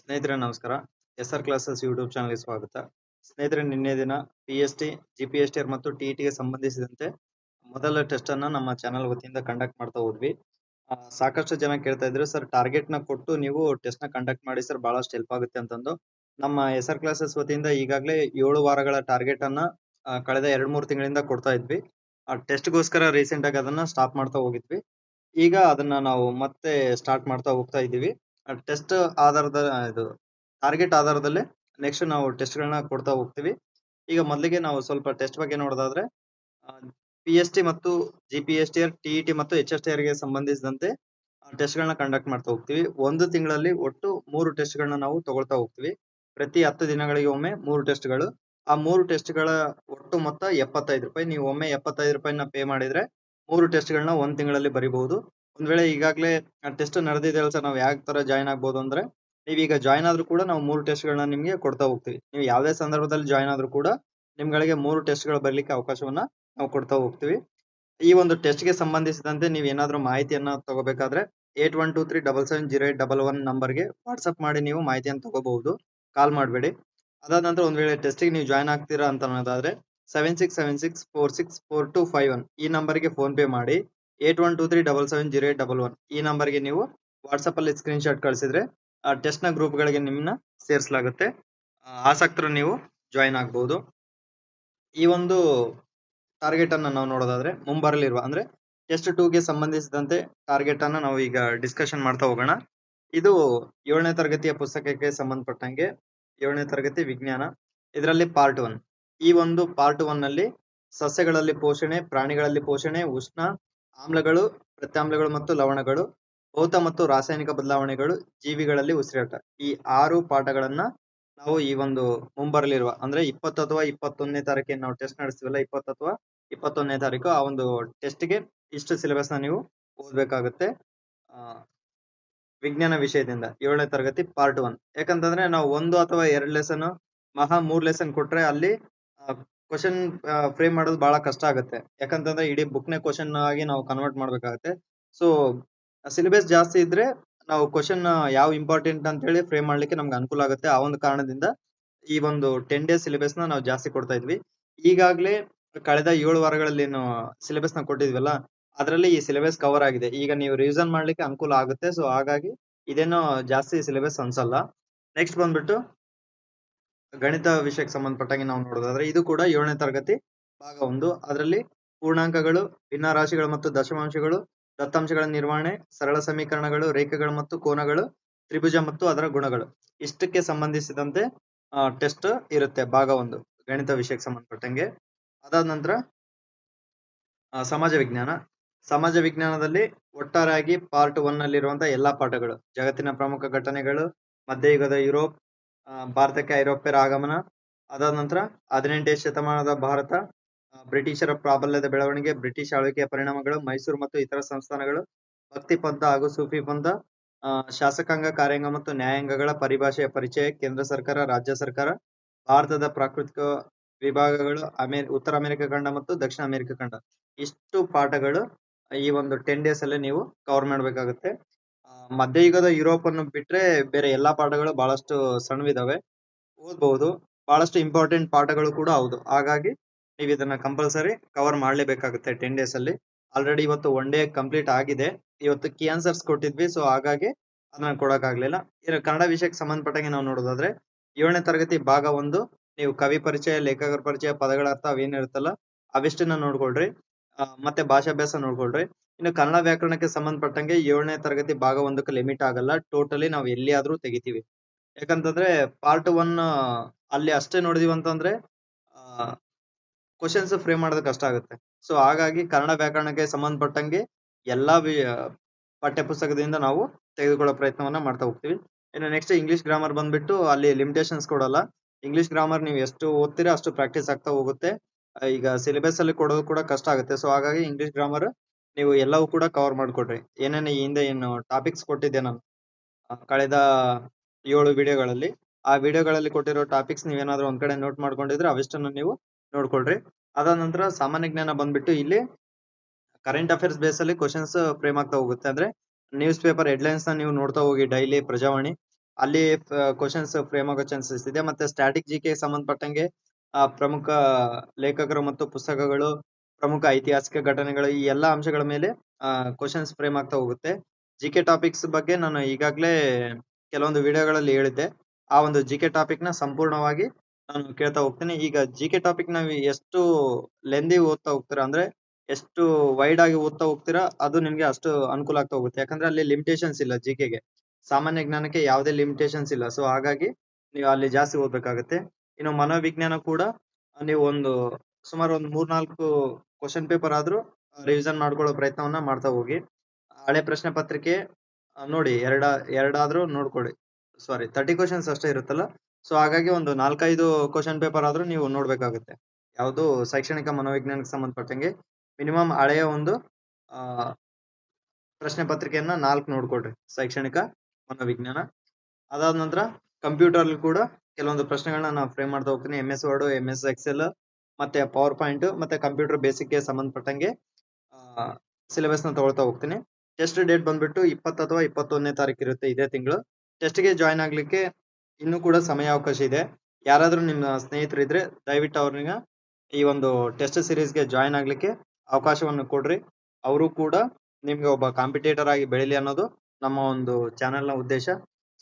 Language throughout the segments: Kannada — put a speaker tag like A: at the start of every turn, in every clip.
A: ಸ್ನೇಹಿತರೆ, ನಮಸ್ಕಾರ. ಎಸ್ ಆರ್ ಕ್ಲಾಸಸ್ ಯೂಟ್ಯೂಬ್ ಚಾನಲ್ಗೆ ಸ್ವಾಗತ. ಸ್ನೇಹಿತರೆ, ನಿನ್ನೆ ದಿನ P S T G P S T ಮತ್ತು ಟಿ ಟಿಗೆ ಸಂಬಂಧಿಸಿದಂತೆ ಮೊದಲ ಟೆಸ್ಟ್ ಅನ್ನ ನಮ್ಮ ಚಾನಲ್ ವತಿಯಿಂದ ಕಂಡಕ್ಟ್ ಮಾಡ್ತಾ ಹೋದ್ವಿ. ಸಾಕಷ್ಟು ಜನ ಕೇಳ್ತಾ ಇದ್ರು, ಸರ್ ಟಾರ್ಗೆಟ್ನ ಕೊಟ್ಟು ನೀವು ಟೆಸ್ಟ್ನ ಕಂಡಕ್ಟ್ ಮಾಡಿ, ಸರ್, ಬಹಳಷ್ಟು ಹೆಲ್ಪ್ ಆಗುತ್ತೆ ಅಂತಂದು. ನಮ್ಮ ಎಸ್ ಆರ್ ಕ್ಲಾಸಸ್ ವತಿಯಿಂದ ಈಗಾಗಲೇ ಏಳು ವಾರಗಳ ಟಾರ್ಗೆಟ್ ಅನ್ನ ಕಳೆದ ಎರಡು ಮೂರು ತಿಂಗಳಿಂದ ಕೊಡ್ತಾ ಇದ್ವಿ. ಆ ಟೆಸ್ಟ್ಗೋಸ್ಕರ ರೀಸೆಂಟ್ ಆಗಿ ಅದನ್ನ ಸ್ಟಾಪ್ ಮಾಡ್ತಾ ಹೋಗಿದ್ವಿ. ಈಗ ಅದನ್ನ ನಾವು ಮತ್ತೆ ಸ್ಟಾರ್ಟ್ ಮಾಡ್ತಾ ಹೋಗ್ತಾ ಇದ್ದೀವಿ. ಟೆಸ್ಟ್ ಆಧಾರದ ಇದು ಟಾರ್ಗೆಟ್ ಆಧಾರದಲ್ಲಿ ನೆಕ್ಸ್ಟ್ ನಾವು ಟೆಸ್ಟ್ ಗಳನ್ನ ಕೊಡ್ತಾ ಹೋಗ್ತೀವಿ. ಈಗ ಮೊದಲಿಗೆ ನಾವು ಸ್ವಲ್ಪ ಟೆಸ್ಟ್ ಬಗ್ಗೆ ನೋಡೋದಾದ್ರೆ ಪಿ ಎಸ್ ಟಿ ಮತ್ತು G P S T R T T ಮತ್ತು ಎಚ್ ಎಸ್ ಟಿ ಆರ್ಗೆ ಸಂಬಂಧಿಸಿದಂತೆ ಟೆಸ್ಟ್ ಗಳನ್ನ ಕಂಡಕ್ಟ್ ಮಾಡ್ತಾ ಹೋಗ್ತೀವಿ. ಒಂದು ತಿಂಗಳಲ್ಲಿ ಒಟ್ಟು ಮೂರು ಟೆಸ್ಟ್ ಗಳನ್ನ ನಾವು ತಗೊಳ್ತಾ ಹೋಗ್ತೀವಿ. ಪ್ರತಿ ಹತ್ತು ದಿನಗಳಿಗೆ ಒಮ್ಮೆ ಮೂರು ಟೆಸ್ಟ್ಗಳು. ಆ ಮೂರು ಟೆಸ್ಟ್ಗಳ ಒಟ್ಟು ಮೊತ್ತ ಎಪ್ಪತ್ತೈದು ರೂಪಾಯಿ. ನೀವು ಒಮ್ಮೆ ಎಪ್ಪತ್ತೈದು ರೂಪಾಯಿನ ಪೇ ಮಾಡಿದ್ರೆ ಮೂರು ಟೆಸ್ಟ್ ಗಳನ್ನ ಒಂದ್ ತಿಂಗಳಲ್ಲಿ ಬರಿಬಹುದು. ಒಂದ್ ವೇಳೆ ಈಗಾಗಲೇ ಟೆಸ್ಟ್ ನಡೆದಿದೆ ಸರ್ ನಾವು ಯಾವ ತರ ಜಾಯಿನ್ ಆಗ್ಬೋದು ಅಂದ್ರೆ, ನೀವೀಗ ಜಾಯಿನ್ ಆದ್ರೂ ಕೂಡ ನಾವು ಮೂರು ಟೆಸ್ಟ್ ಗಳನ್ನ ನಿಮ್ಗೆ ಕೊಡ್ತಾ ಹೋಗ್ತೀವಿ. ನೀವು ಯಾವುದೇ ಸಂದರ್ಭದಲ್ಲಿ ಜಾಯಿನ್ ಆದ್ರೂ ಕೂಡ ನಿಮ್ಗಳಿಗೆ ಮೂರು ಟೆಸ್ಟ್ಗಳು ಬರ್ಲಿಕ್ಕೆ ಅವಕಾಶವನ್ನ ನಾವು ಕೊಡ್ತಾ ಹೋಗ್ತೀವಿ. ಈ ಒಂದು ಟೆಸ್ಟ್ಗೆ ಸಂಬಂಧಿಸಿದಂತೆ ನೀವು ಏನಾದ್ರೂ ಮಾಹಿತಿಯನ್ನ ತಗೋಬೇಕಾದ್ರೆ eight one two three double seven zero eight double one ನಂಬರ್ಗೆ ವಾಟ್ಸ್ಆಪ್ ಮಾಡಿ ನೀವು ಮಾಹಿತಿಯನ್ನು ತಗೋಬಹುದು. ಕಾಲ್ ಮಾಡಬೇಡಿ. ಅದಾದ ನಂತರ ಒಂದ್ ವೇಳೆ ಟೆಸ್ಟ್ಗೆ ನೀವು ಜಾಯ್ನ್ ಆಗ್ತೀರಾ ಅಂತ ಅನ್ನೋದಾದ್ರೆ seven six seven six four six four two five one ಈ ನಂಬರ್ಗೆ ಫೋನ್ ಪೇ ಮಾಡಿ. Eight one two three double seven zero eight double one. ಈ ನಂಬರ್ಗೆ ನೀವು ವಾಟ್ಸ್ಆಪ್ ಅಲ್ಲಿ ಸ್ಕ್ರೀನ್ ಶಾಟ್ ಕಳಿಸಿದ್ರೆ, ಆ ಟೆಸ್ಟ್ನ ಗ್ರೂಪ್ ಗಳಿಗೆ ನಿಮ್ಮನ್ನ ಸೇರಿಸಲಾಗುತ್ತೆ ಆಸಕ್ತರು ನೀವು ಜಾಯಿನ್ ಆಗಬಹುದು ಈ ಒಂದು ಟಾರ್ಗೆಟ್ ಅನ್ನ ನಾವು ನೋಡೋದಾದ್ರೆ, ಮುಂಬರಲಿರುವ, ಅಂದ್ರೆ ಟೆಸ್ಟ್ ಟೂ ಗೆ ಸಂಬಂಧಿಸಿದಂತೆ ಟಾರ್ಗೆಟ್ ಅನ್ನ ನಾವು ಈಗ ಡಿಸ್ಕಷನ್ ಮಾಡ್ತಾ ಹೋಗೋಣ. ಇದು ಏಳನೇ ತರಗತಿಯ ಪುಸ್ತಕಕ್ಕೆ ಸಂಬಂಧಪಟ್ಟಂಗೆ ಏಳನೇ ತರಗತಿ ವಿಜ್ಞಾನ, ಇದರಲ್ಲಿ ಪಾರ್ಟ್ ಒನ್. ಈ ಒಂದು ಪಾರ್ಟ್ ಒನ್ನಲ್ಲಿ ಸಸ್ಯಗಳಲ್ಲಿ ಪೋಷಣೆ, ಪ್ರಾಣಿಗಳಲ್ಲಿ ಪೋಷಣೆ, ಉಷ್ಣ ಆಮ್ಲಗಳು, ಪ್ರತ್ಯಾಮ್ಲಗಳು ಮತ್ತು ಲವಣಗಳು, ಭೌತ ಮತ್ತು ರಾಸಾಯನಿಕ ಬದಲಾವಣೆಗಳು ಜೀವಿಗಳಲ್ಲಿ ಉಸಿರಾಟ. ಈ ಆರು ಪಾಠಗಳನ್ನ ನಾವು ಈ ಒಂದು ಮುಂಬರಲಿರುವ, ಅಂದ್ರೆ ಇಪ್ಪತ್ತು ಅಥವಾ ಇಪ್ಪತ್ತೊಂದನೇ ತಾರೀಕಿಗೆ ನಾವು ಟೆಸ್ಟ್ ನಡೆಸ್ತೀವಲ್ಲ, ಇಪ್ಪತ್ತು ಅಥವಾ ಇಪ್ಪತ್ತೊಂದನೇ ತಾರೀಕು, ಆ ಒಂದು ಟೆಸ್ಟ್ಗೆ ಇಷ್ಟು ಸಿಲೆಬಸ್ನ ನೀವು ಓದ್ಬೇಕಾಗುತ್ತೆ. ವಿಜ್ಞಾನ ವಿಷಯದಿಂದ ಏಳನೇ ತರಗತಿ ಪಾರ್ಟ್ ಒನ್ ಯಾಕಂತಂದ್ರೆ ನಾವು ಒಂದು ಅಥವಾ ಎರಡು ಲೆಸನ್ ಮಹಾ ಮೂರ್ ಲೆಸನ್ ಕೊಟ್ರೆ ಅಲ್ಲಿ ಕ್ವಶನ್ ಫ್ರೇಮ್ ಮಾಡೋದು ಬಹಳ ಕಷ್ಟ ಆಗುತ್ತೆ. ಯಾಕಂತಂದ್ರೆ ಇಡೀ ಬುಕ್ ನೇ ಕ್ವಶನ್ ಆಗಿ ನಾವು ಕನ್ವರ್ಟ್ ಮಾಡ್ಬೇಕಾಗತ್ತೆ. ಸೊ ಸಿಲೆಬಸ್ ಜಾಸ್ತಿ ಇದ್ರೆ ನಾವು ಕ್ವಶನ್ ಯಾವ ಇಂಪಾರ್ಟೆಂಟ್ ಅಂತ ಹೇಳಿ ಫ್ರೇಮ್ ಮಾಡ್ಲಿಕ್ಕೆ ನಮ್ಗೆ ಅನುಕೂಲ ಆಗುತ್ತೆ. ಆ ಒಂದು ಕಾರಣದಿಂದ ಈ ಒಂದು ಟೆನ್ ಡೇಸ್ ಸಿಲೆಬಸ್ನ ನಾವು ಜಾಸ್ತಿ ಕೊಡ್ತಾ ಇದ್ವಿ. ಈಗಾಗಲೇ ಕಳೆದ ಏಳು ವಾರಗಳಲ್ಲಿ ಏನು ಸಿಲೆಬಸ್ನ ಕೊಟ್ಟಿದ್ವಲ್ಲ, ಅದರಲ್ಲಿ ಈ ಸಿಲೆಬಸ್ ಕವರ್ ಆಗಿದೆ. ಈಗ ನೀವು ರಿವಿಷನ್ ಮಾಡ್ಲಿಕ್ಕೆ ಅನುಕೂಲ ಆಗುತ್ತೆ. ಸೊ ಹಾಗಾಗಿ ಇದೇನು ಜಾಸ್ತಿ ಸಿಲೆಬಸ್ ಅನ್ಸಲ್ಲ. ನೆಕ್ಸ್ಟ್ ಬಂದ್ಬಿಟ್ಟು ಗಣಿತ ವಿಷಯಕ್ಕೆ ಸಂಬಂಧಪಟ್ಟಂಗೆ ನಾವು ನೋಡೋದಾದ್ರೆ ಇದು ಕೂಡ ಏಳನೇ ತರಗತಿ ಭಾಗ ಒಂದು. ಅದರಲ್ಲಿ ಪೂರ್ಣಾಂಕಗಳು ಭಿನ್ನ ರಾಶಿಗಳು ಮತ್ತು ದಶಮಾಂಶಗಳು, ದತ್ತಾಂಶಗಳ ನಿರ್ವಹಣೆ, ಸರಳ ಸಮೀಕರಣಗಳು, ರೇಖೆಗಳು ಮತ್ತು ಕೋನಗಳು, ತ್ರಿಭುಜ ಮತ್ತು ಅದರ ಗುಣಗಳು. ಇಷ್ಟಕ್ಕೆ ಸಂಬಂಧಿಸಿದಂತೆ ಟೆಸ್ಟ್ ಇರುತ್ತೆ ಭಾಗ ಒಂದು, ಗಣಿತ ವಿಷಯಕ್ಕೆ ಸಂಬಂಧಪಟ್ಟಂಗೆ. ಅದಾದ ನಂತರ ಸಮಾಜ ವಿಜ್ಞಾನ. ಸಮಾಜ ವಿಜ್ಞಾನದಲ್ಲಿ ಒಟ್ಟಾರೆಯಾಗಿ ಪಾರ್ಟ್ ಒನ್ ನಲ್ಲಿರುವಂತಹ ಎಲ್ಲಾ ಪಾಠಗಳು. ಜಗತ್ತಿನ ಪ್ರಮುಖ ಘಟನೆಗಳು, ಮಧ್ಯಯುಗದ ಯುರೋಪ್ ಭಾರತಕ್ಕೆ ಐರೋಪ್ಯರ ಆಗಮನ ಅದಾದ ನಂತರ ಹದಿನೆಂಟನೇ ಶತಮಾನದ ಭಾರತ ಬ್ರಿಟಿಷರ ಪ್ರಾಬಲ್ಯದ ಬೆಳವಣಿಗೆ, ಬ್ರಿಟಿಷ್ ಆಳ್ವಿಕೆಯ ಪರಿಣಾಮಗಳು, ಮೈಸೂರು ಮತ್ತು ಇತರ ಸಂಸ್ಥಾನಗಳು ಭಕ್ತಿ ಪಂಥ ಹಾಗೂ ಸೂಫಿ ಪಂಥ ಶಾಸಕಾಂಗ, ಕಾರ್ಯಾಂಗ ಮತ್ತು ನ್ಯಾಯಾಂಗಗಳ ಪರಿಭಾಷೆಯ ಪರಿಚಯ, ಕೇಂದ್ರ ಸರ್ಕಾರ, ರಾಜ್ಯ ಸರ್ಕಾರ, ಭಾರತದ ಪ್ರಾಕೃತಿಕ ವಿಭಾಗಗಳು ಅಮೇ ಉತ್ತರ ಅಮೆರಿಕ ಖಂಡ ಮತ್ತು ದಕ್ಷಿಣ ಅಮೆರಿಕ ಖಂಡ. ಇಷ್ಟು ಪಾಠಗಳು ಈ ಒಂದು ಟೆನ್ ಡೇಸ್ ಅಲ್ಲಿ ನೀವು ಕವರ್ ಮಾಡ್ಬೇಕಾಗುತ್ತೆ. ಮಧ್ಯಯುಗದ ಯುರೋಪ್ ಅನ್ನು ಬಿಟ್ರೆ ಬೇರೆ ಎಲ್ಲಾ ಪಾಠಗಳು ಬಹಳಷ್ಟು ಸಣ್ಣವಿದಾವೆ. ಓದ್ಬಹುದು. ಬಹಳಷ್ಟು ಇಂಪಾರ್ಟೆಂಟ್ ಪಾಠಗಳು ಕೂಡ ಹೌದು. ಹಾಗಾಗಿ ನೀವು ಇದನ್ನ ಕಂಪಲ್ಸರಿ ಕವರ್ ಮಾಡ್ಲೇಬೇಕಾಗುತ್ತೆ ಟೆನ್ ಡೇಸ್ ಅಲ್ಲಿ. ಆಲ್ರೆಡಿ ಇವತ್ತು ಒನ್ ಡೇ ಕಂಪ್ಲೀಟ್ ಆಗಿದೆ. ಇವತ್ತು ಕೀ ಆನ್ಸರ್ಸ್ ಕೊಟ್ಟಿದ್ವಿ ಸೊ ಹಾಗಾಗಿ ಅದನ್ನ ಕೊಡಕ್ ಆಗ್ಲಿಲ್ಲ ಇನ್ನು ಕನ್ನಡ ವಿಷಯಕ್ಕೆ ಸಂಬಂಧಪಟ್ಟಂಗೆ ನಾವು ನೋಡೋದಾದ್ರೆ ಏಳನೇ ತರಗತಿ ಭಾಗ ಒಂದು, ನೀವು ಕವಿ ಪರಿಚಯ, ಲೇಖಕರ ಪರಿಚಯ, ಪದಗಳ ಅರ್ಥ ಅವೇನಿರುತ್ತಲ್ಲ ಅವಿಷ್ಟನ್ನ ನೋಡ್ಕೊಳ್ರಿ. ಮತ್ತೆ ಭಾಷಾಭ್ಯಾಸ ನೋಡ್ಕೊಳ್ರಿ. ಇನ್ನು ಕನ್ನಡ ವ್ಯಾಕರಣಕ್ಕೆ ಸಂಬಂಧಪಟ್ಟಂಗೆ ಏಳನೇ ತರಗತಿ ಭಾಗ ಒಂದಕ್ಕೆ ಲಿಮಿಟ್ ಆಗಲ್ಲ. ಟೋಟಲಿ ನಾವು ಎಲ್ಲಿಯಾದ್ರೂ ತೆಗಿತೀವಿ. ಯಾಕಂತಂದ್ರೆ ಪಾರ್ಟ್ ಒನ್ ಅಲ್ಲಿ ಅಷ್ಟೇ ನೋಡಿದೀವಿ ಅಂತಂದ್ರೆ ಕ್ವಶನ್ಸ್ ಫ್ರೇಮ್ ಮಾಡೋದು ಕಷ್ಟ ಆಗುತ್ತೆ. ಸೊ ಹಾಗಾಗಿ ಕನ್ನಡ ವ್ಯಾಕರಣಕ್ಕೆ ಸಂಬಂಧಪಟ್ಟಂಗೆ ಎಲ್ಲಾ ಪಠ್ಯ ಪುಸ್ತಕದಿಂದ ನಾವು ತೆಗೆದುಕೊಳ್ಳೋ ಪ್ರಯತ್ನವನ್ನ ಮಾಡ್ತಾ ಹೋಗ್ತೀವಿ. ಇನ್ನು ನೆಕ್ಸ್ಟ್ ಇಂಗ್ಲಿಷ್ ಗ್ರಾಮರ್ ಬಂದ್ಬಿಟ್ಟು ಅಲ್ಲಿ ಲಿಮಿಟೇಷನ್ಸ್ ಕೊಡಲ್ಲ. ಇಂಗ್ಲಿಷ್ ಗ್ರಾಮರ್ ನೀವು ಎಷ್ಟು ಓದ್ತೀರಾ ಅಷ್ಟು ಪ್ರಾಕ್ಟೀಸ್ ಆಗ್ತಾ ಹೋಗುತ್ತೆ. ಈಗ ಸಿಲೆಬಸ್ ಅಲ್ಲಿ ಕೊಡೋದು ಕೂಡ ಕಷ್ಟ ಆಗುತ್ತೆ. ಸೊ ಹಾಗಾಗಿ ಇಂಗ್ಲಿಷ್ ಗ್ರಾಮರ್ ನೀವು ಎಲ್ಲವೂ ಕೂಡ ಕವರ್ ಮಾಡಿಕೊಡ್ರಿ ಏನೇನು ಹಿಂದೆ ಏನು ಟಾಪಿಕ್ಸ್ ಕೊಟ್ಟಿದ್ದೆ ನಾನು ಕಳೆದ ಏಳು ವಿಡಿಯೋಗಳಲ್ಲಿ ಆ ವಿಡಿಯೋಗಳಲ್ಲಿ ಕೊಟ್ಟಿರೋ ಟಾಪಿಕ್ಸ್ ನೀವೇನಾದ್ರೂ ಒಂದ್ ಕಡೆ ನೋಟ್ ಮಾಡ್ಕೊಂಡಿದ್ರೆ ಅವಿಷ್ಟನ್ನು ನೀವು ನೋಡ್ಕೊಳ್ರಿ. ಅದಾದ ನಂತರ ಸಾಮಾನ್ಯ ಜ್ಞಾನ ಬಂದ್ಬಿಟ್ಟು ಇಲ್ಲಿ ಕರೆಂಟ್ ಅಫೇರ್ಸ್ ಬೇಸ್ ಅಲ್ಲಿ ಕ್ವಶನ್ಸ್ ಫ್ರೇಮ್ ಆಗ್ತಾ ಹೋಗುತ್ತೆ. ಅಂದ್ರೆ ನ್ಯೂಸ್ ಪೇಪರ್ ಹೆಡ್ಲೈನ್ಸ್ನ ನೀವು ನೋಡ್ತಾ ಹೋಗಿ ಡೈಲಿ ಪ್ರಜಾವಾಣಿ, ಅಲ್ಲಿ ಕ್ವಶನ್ಸ್ ಫ್ರೇಮ್ ಆಗೋ ಚಾನ್ಸಸ್ ಇದೆ. ಮತ್ತೆ ಸ್ಟ್ಯಾಟಿಕ್ ಜಿ ಕೆ ಸಂಬಂಧಪಟ್ಟಂಗೆ ಪ್ರಮುಖ ಲೇಖಕರು ಮತ್ತು ಪುಸ್ತಕಗಳು ಪ್ರಮುಖ ಐತಿಹಾಸಿಕ ಘಟನೆಗಳು ಈ ಎಲ್ಲಾ ಅಂಶಗಳ ಮೇಲೆ ಕ್ವಶನ್ಸ್ ಫ್ರೇಮ್ ಆಗ್ತಾ ಹೋಗುತ್ತೆ. ಜಿ ಕೆ ಟಾಪಿಕ್ಸ್ ಬಗ್ಗೆ ನಾನು ಈಗಾಗಲೇ ಕೆಲವೊಂದು ವಿಡಿಯೋಗಳಲ್ಲಿ ಹೇಳಿದ್ದೆ. ಆ ಒಂದು ಜಿ ಕೆ ಟಾಪಿಕ್ನ ಸಂಪೂರ್ಣವಾಗಿ ನಾನು ಕೇಳ್ತಾ ಹೋಗ್ತೇನೆ. ಈಗ ಜಿ ಕೆ ಟಾಪಿಕ್ ನಾವು ಎಷ್ಟು ಲೆಂದಿ ಓದ್ತಾ ಹೋಗ್ತೀರಾ ಅಂದ್ರೆ, ಎಷ್ಟು ವೈಡ್ ಆಗಿ ಓದ್ತಾ ಹೋಗ್ತೀರಾ, ಅದು ನಿಮ್ಗೆ ಅಷ್ಟು ಅನುಕೂಲ ಆಗ್ತಾ ಹೋಗುತ್ತೆ. ಯಾಕಂದ್ರೆ ಅಲ್ಲಿ ಲಿಮಿಟೇಷನ್ಸ್ ಇಲ್ಲ ಜಿ ಗೆ. ಸಾಮಾನ್ಯ ಜ್ಞಾನಕ್ಕೆ ಯಾವುದೇ ಲಿಮಿಟೇಷನ್ಸ್ ಇಲ್ಲ. ಸೊ ಹಾಗಾಗಿ ನೀವು ಅಲ್ಲಿ ಜಾಸ್ತಿ ಓದ್ಬೇಕಾಗತ್ತೆ. ಇನ್ನು ಮನೋವಿಜ್ಞಾನ ಕೂಡ ನೀವು ಒಂದು ಸುಮಾರು ಒಂದು ಮೂರ್ನಾಲ್ಕು ಕ್ವಶನ್ ಪೇಪರ್ ಆದ್ರೂ ರಿವಿಷನ್ ಮಾಡ್ಕೊಳ್ಳೋ ಪ್ರಯತ್ನವನ್ನ ಮಾಡ್ತಾ ಹೋಗಿ. ಹಳೆ ಪ್ರಶ್ನೆ ಪತ್ರಿಕೆ ನೋಡಿ, ಎರಡ, ಎರಡಾದ್ರೂ ನೋಡ್ಕೊಳ್ಳಿ. ಸಾರಿ ತರ್ಟಿ ಕ್ವಶನ್ಸ್ ಅಷ್ಟೇ ಇರುತ್ತಲ್ಲ? ಸೊ ಹಾಗಾಗಿ ಒಂದು ನಾಲ್ಕೈದು ಕ್ವಶನ್ ಪೇಪರ್ ಆದ್ರೂ ನೀವು ನೋಡ್ಬೇಕಾಗುತ್ತೆ. ಯಾವುದು ಶೈಕ್ಷಣಿಕ ಮನೋವಿಜ್ಞಾನಕ್ಕೆ ಸಂಬಂಧಪಟ್ಟಂಗೆ. ಮಿನಿಮಮ್ ಹಳೆಯ ಒಂದು ಪ್ರಶ್ನೆ ಪತ್ರಿಕೆಯನ್ನ ನಾಲ್ಕು ನೋಡ್ಕೊಳ್ರಿ. ಶೈಕ್ಷಣಿಕ ಮನೋವಿಜ್ಞಾನ. ಅದಾದ ನಂತರ ಕಂಪ್ಯೂಟರ್ ಕೂಡ ಕೆಲವೊಂದು ಪ್ರಶ್ನೆಗಳನ್ನ ನಾನು ಫ್ರೇಮ್ ಮಾಡ್ತಾ ಹೋಗ್ತೀನಿ. M S Word M S Excel ಮತ್ತೆ ಪವರ್ ಪಾಯಿಂಟ್ ಮತ್ತೆ ಕಂಪ್ಯೂಟರ್ ಬೇಸಿಕ್ಗೆ ಸಂಬಂಧಪಟ್ಟಂಗೆ ಸಿಲೆಬಸ್ನ ತಗೊಳ್ತಾ ಹೋಗ್ತೀನಿ. ಟೆಸ್ಟ್ ಡೇಟ್ ಬಂದ್ಬಿಟ್ಟು ಇಪ್ಪತ್ತು ಅಥವಾ ಇಪ್ಪತ್ತೊಂದನೇ ತಾರೀಕು ಇರುತ್ತೆ ಇದೇ ತಿಂಗಳು. ಟೆಸ್ಟ್ಗೆ ಜಾಯ್ನ್ ಆಗ್ಲಿಕ್ಕೆ ಇನ್ನೂ ಕೂಡ ಸಮಯ ಅವಕಾಶ ಇದೆ. ಯಾರಾದರೂ ನಿಮ್ಮ ಸ್ನೇಹಿತರು ಇದ್ರೆ ದಯವಿಟ್ಟು ಅವ್ರಿಗೆ ಈ ಒಂದು ಟೆಸ್ಟ್ ಸೀರೀಸ್ಗೆ ಜಾಯ್ನ್ ಆಗ್ಲಿಕ್ಕೆ ಅವಕಾಶವನ್ನು ಕೊಡ್ರಿ. ಅವರು ಕೂಡ ನಿಮ್ಗೆ ಒಬ್ಬ ಕಾಂಪಿಟೇಟರ್ ಆಗಿ ಬೆಳಿಲಿ ಅನ್ನೋದು ನಮ್ಮ ಒಂದು ಚಾನೆಲ್ನ ಉದ್ದೇಶ.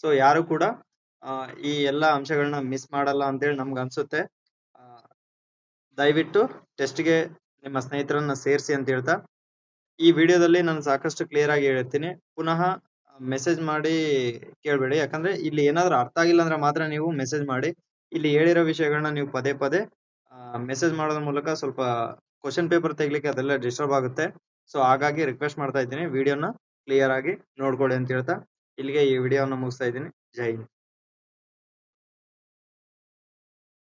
A: ಸೊ ಯಾರು ಕೂಡ ಈ ಎಲ್ಲಾ ಅಂಶಗಳನ್ನ ಮಿಸ್ ಮಾಡಲ್ಲ ಅಂತೇಳಿ ನಮ್ಗೆ ಅನ್ಸುತ್ತೆ. ದಯವಿಟ್ಟು ಟೆಸ್ಟ್ಗೆ ನಿಮ್ಮ ಸ್ನೇಹಿತರನ್ನ ಸೇರಿಸಿ ಅಂತ ಹೇಳ್ತಾ, ಈ ವಿಡಿಯೋದಲ್ಲಿ ನಾನು ಸಾಕಷ್ಟು ಕ್ಲಿಯರ್ ಆಗಿ ಹೇಳ್ತೀನಿ. ಪುನಃ ಮೆಸೇಜ್ ಮಾಡಿ ಕೇಳಬೇಡಿ. ಯಾಕಂದ್ರೆ ಇಲ್ಲಿ ಏನಾದರೂ ಅರ್ಥ ಆಗಿಲ್ಲ ಅಂದ್ರೆ ಮಾತ್ರ ನೀವು ಮೆಸೇಜ್ ಮಾಡಿ. ಇಲ್ಲಿ ಹೇಳಿರೋ ವಿಷಯಗಳನ್ನ ನೀವು ಪದೇ ಪದೇ ಮೆಸೇಜ್ ಮಾಡೋದ್ರ ಮೂಲಕ ಸ್ವಲ್ಪ ಕ್ವಶನ್ ಪೇಪರ್ ತೆಗಿಲಿಕ್ಕೆ ಅದೆಲ್ಲ ಡಿಸ್ಟರ್ಬ್ ಆಗುತ್ತೆ. ಸೊ ಹಾಗಾಗಿ ರಿಕ್ವೆಸ್ಟ್ ಮಾಡ್ತಾ ಇದ್ದೀನಿ. ವಿಡಿಯೋನ ಕ್ಲಿಯರ್ ಆಗಿ ನೋಡ್ಕೊಳ್ಳಿ ಅಂತ ಹೇಳ್ತಾ, ಇಲ್ಲಿಗೆ ಈ ವಿಡಿಯೋನ ಮುಗಿಸ್ತಾ ಇದ್ದೀನಿ. ಜೈ